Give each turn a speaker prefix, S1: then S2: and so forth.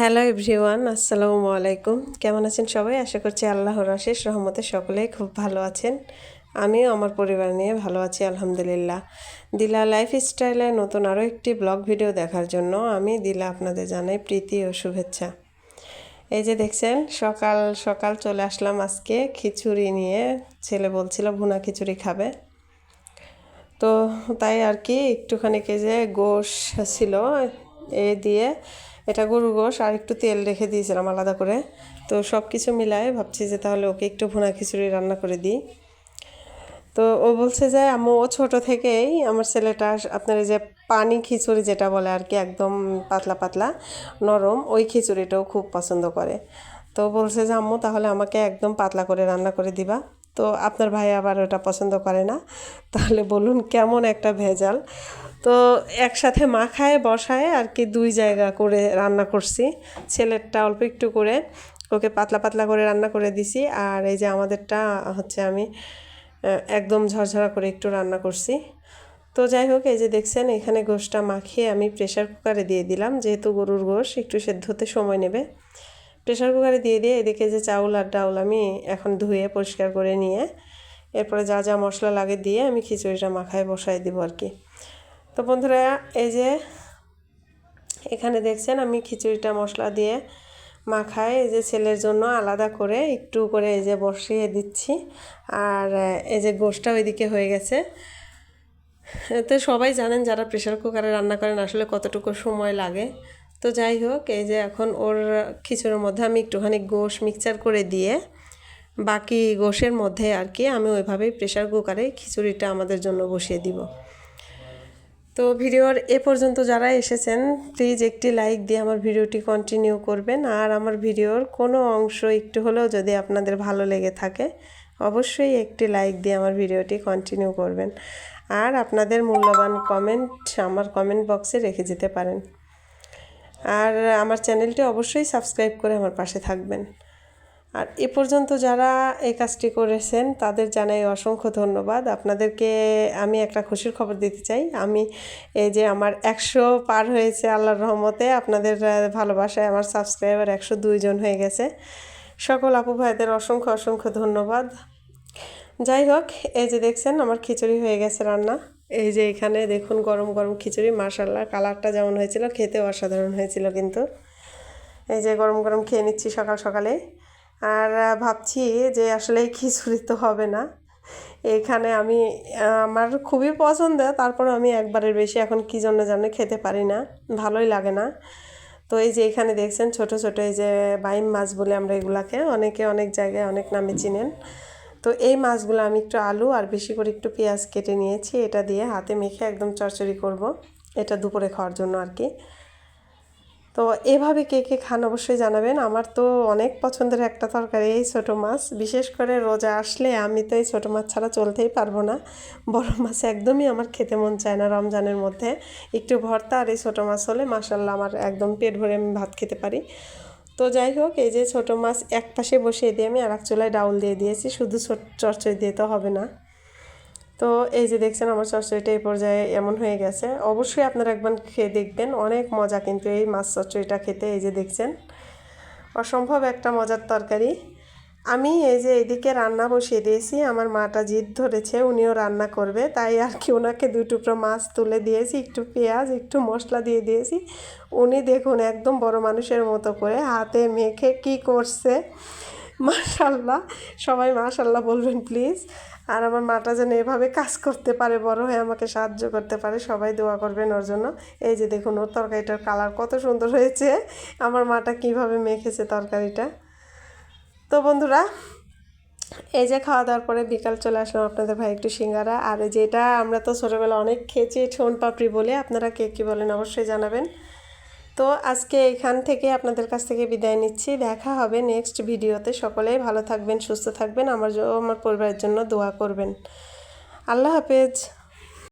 S1: Hello everyone আসসালামু আলাইকুম কেমন আছেন সবাই? আশা করছি আল্লাহর আশেষ রহমতে সকলেই খুব ভালো আছেন। আমিও আমার পরিবার নিয়ে ভালো আছি, আলহামদুলিল্লাহ। দিলা লাইফ স্টাইলে নতুন আরও একটি ব্লগ ভিডিও দেখার জন্য আমি দিলা আপনাদের জানাই প্রীতি ও শুভেচ্ছা। এই যে দেখছেন, সকাল সকাল চলে আসলাম আজকে খিচুড়ি নিয়ে। ছেলে বলছিল, ভুনা খিচুড়ি খাবে। তো তাই আর কি, একটুখানি যে গোশ ছিল এ দিয়ে এটা গরু গোশ আর একটু তেল রেখে দিয়েছিলাম আলাদা করে। তো সব কিছু মিলায় ভাবছি যে তাহলে ওকে একটু ভুনা খিচুড়ি রান্না করে দিই। তো ও বলছে যে, আম্মু, ও ছোটো থেকেই আমার ছেলেটা আপনার যে পানি খিচুড়ি যেটা বলে আর কি, একদম পাতলা পাতলা, নরম, ওই খিচুড়িটাও খুব পছন্দ করে। তো বলছে যে, আম্মু, তাহলে আমাকে একদম পাতলা করে রান্না করে দিবা। তো আপনার ভাই আবার ওটা পছন্দ করে না। তাহলে বলুন কেমন একটা ভেজাল। তো একসাথে মাখায়, বসায় আর কি দুই জায়গা করে রান্না করছি। ছেলেরটা অল্প একটু করে, ওকে পাতলা পাতলা করে রান্না করে দিছি। আর এই যে আমাদেরটা হচ্ছে আমি একদম ঝরঝরা করে একটু রান্না করছি। তো যাই হোক, এই যে দেখছেন, এখানে গোশটা মাখিয়ে আমি প্রেশার কুকারে দিয়ে দিলাম। যেহেতু গরুর গোশ, একটু সেদ্ধ হতে সময় নেবে। প্রেশার কুকারে দিয়ে দিয়ে এদিকে যে চাউল আর ডাউল আমি এখন ধুয়ে পরিষ্কার করে নিয়ে এরপরে যা যা মশলা লাগে দিয়ে আমি খিচুড়িটা মাখায় বসাই দিব আর কি। তো বন্ধুরা, এই যে এখানে দেখছেন আমি খিচুড়িটা মশলা দিয়ে মাখায় এই যে ছেলের জন্য আলাদা করে একটু করে এই যে বসিয়ে দিচ্ছি। আর এই যে গোষ্ঠটা ওইদিকে হয়ে গেছে। তো সবাই জানেন যারা প্রেশার কুকারে রান্না করেন আসলে কতটুকু সময় লাগে। তো যাই হোক, এই যে এখন ওর খিচুড়ির মধ্যে আমি একটুখানি গোশ মিক্সচার করে দিয়ে বাকি গোশের মধ্যে আর কি আমি ওইভাবেই প্রেশার কুকারে খিচুড়িটা আমাদের জন্য বসিয়ে দিব। তো ভিডিওর এ পর্যন্ত যারা এসেছেন প্লিজ একটি লাইক দিয়ে আমার ভিডিওটি কন্টিনিউ করবেন। আর আমার ভিডিওর কোনো অংশ একটু হলেও যদি আপনাদের ভালো লেগে থাকে, অবশ্যই একটি লাইক দিয়ে আমার ভিডিওটি কন্টিনিউ করবেন। আর আপনাদের মূল্যবান কমেন্ট আমার কমেন্ট বক্সে রেখে যেতে পারেন। আর আমার চ্যানেলটি অবশ্যই সাবস্ক্রাইব করে আমার পাশে থাকবেন। আর এ পর্যন্ত যারা এই কাজটি করেছেন, তাদের জানাই অসংখ্য ধন্যবাদ। আপনাদেরকে আমি একটা খুশির খবর দিতে চাই। আমি এই যে আমার একশো পার হয়েছে আল্লাহর রহমতে, আপনাদের ভালোবাসায় আমার সাবস্ক্রাইবার একশো দুইজন হয়ে গেছে। সকল আপু ভাইদের অসংখ্য অসংখ্য ধন্যবাদ। যাই হোক, এই যে দেখছেন, আমার খিচুড়ি হয়ে গেছে রান্না। এই যে এখানে দেখুন গরম গরম খিচুড়ি মার্শাল্লাহ কালারটা যেমন হয়েছিল, খেতেও অসাধারণ হয়েছিল কিন্তু। এই যে গরম গরম খেয়ে নিচ্ছি সকাল সকালে। আর ভাবছি যে আসলে খিচুড়ি তো হবে না। এখানে আমি আমার খুবই পছন্দ, তারপর আমি একবারের বেশি এখন কী জন্য জানে খেতে পারি না, ভালোই লাগে না। তো এই যে এখানে দেখছেন ছোট ছোট এই যে বাইম মাছ বলে আমরা এগুলাকে, অনেকে অনেক জায়গায় অনেক নামে চিনেন। তো এই মাছগুলো আমি একটু আলু আর বেশি করে একটু পেঁয়াজ কেটে নিয়েছি। এটা দিয়ে হাতে মেখে একদম চরচড়ি করব। এটা দুপুরে খাওয়ার জন্য আর কি। তো এভাবে কে কে খান অবশ্যই জানাবেন। আমার তো অনেক পছন্দের একটা তরকারি এই ছোটো মাছ। বিশেষ করে রোজা আসলে আমি তো এই ছোটো মাছ ছাড়া চলতেই পারব না। বড় মাছ একদমই আমার খেতে মন চায় না রমজানের মধ্যে। একটু ভর্তা আর এই ছোটো মাছ হলে মাসাল্লাহ আমার একদম পেট ভরে আমি ভাত খেতে পারি। তো যাই হোক, এই যে ছোটো মাছ এক পাশে বসিয়ে দিয়ে আমি আর এক চুলায় ডাউল দিয়ে দিয়েছি, শুধু চরচড়ি দিয়ে তো হবে না। তো এই যে দেখছেন আমার চচ্চড়িটা এই পর্যায়ে এমন হয়ে গেছে। অবশ্যই আপনারা একবার খেয়ে দেখবেন, অনেক মজা কিন্তু এই মাছ চচ্চড়িটা খেতে, এই যে দেখছেন। অসম্ভব একটা মজার তরকারি। আমি এই যে এদিকে রান্না বসিয়ে দিয়েছি, আমার মাটা জিদ ধরেছে, উনিও রান্না করবে, তাই আর কি ওনাকে দুই টুকরো মাছ তুলে দিয়েছি, একটু পেঁয়াজ, একটু মশলা দিয়ে দিয়েছি। উনি দেখুন একদম বড় মানুষের মতো করে হাতে মেখে কি করছে মাশাল্লাহ সবাই মাশাল্লাহ বলবেন প্লিজ আর আমার মাটা যেন এভাবে কাজ করতে পারে, বড় হয়ে আমাকে সাহায্য করতে পারে, সবাই দোয়া করবেন ওর জন্য। এই যে দেখুন ওর তরকারিটার কালার কত সুন্দর হয়েছে, আমার মাটা কীভাবে মেখেছে তরকারিটা। তো বন্ধুরা, এই যে খাওয়া দাওয়ার পরে বিকাল চলে আসলাম আপনাদের ভাই একটু সিঙ্গারা। আর যেটা আমরা তো ছোটোবেলা অনেক খেয়েছি ছোন পাপড়ি বলে, আপনারা কে কী বলেন অবশ্যই জানাবেন। তো আজকে এখান থেকে আপনাদের কাছ থেকে বিদায় নিচ্ছি। দেখা হবে নেক্সট ভিডিওতে। সকলেই ভালো থাকবেন, সুস্থ থাকবেন। আমার আমার পরিবারের জন্য দোয়া করবেন। আল্লাহ হাফেজ।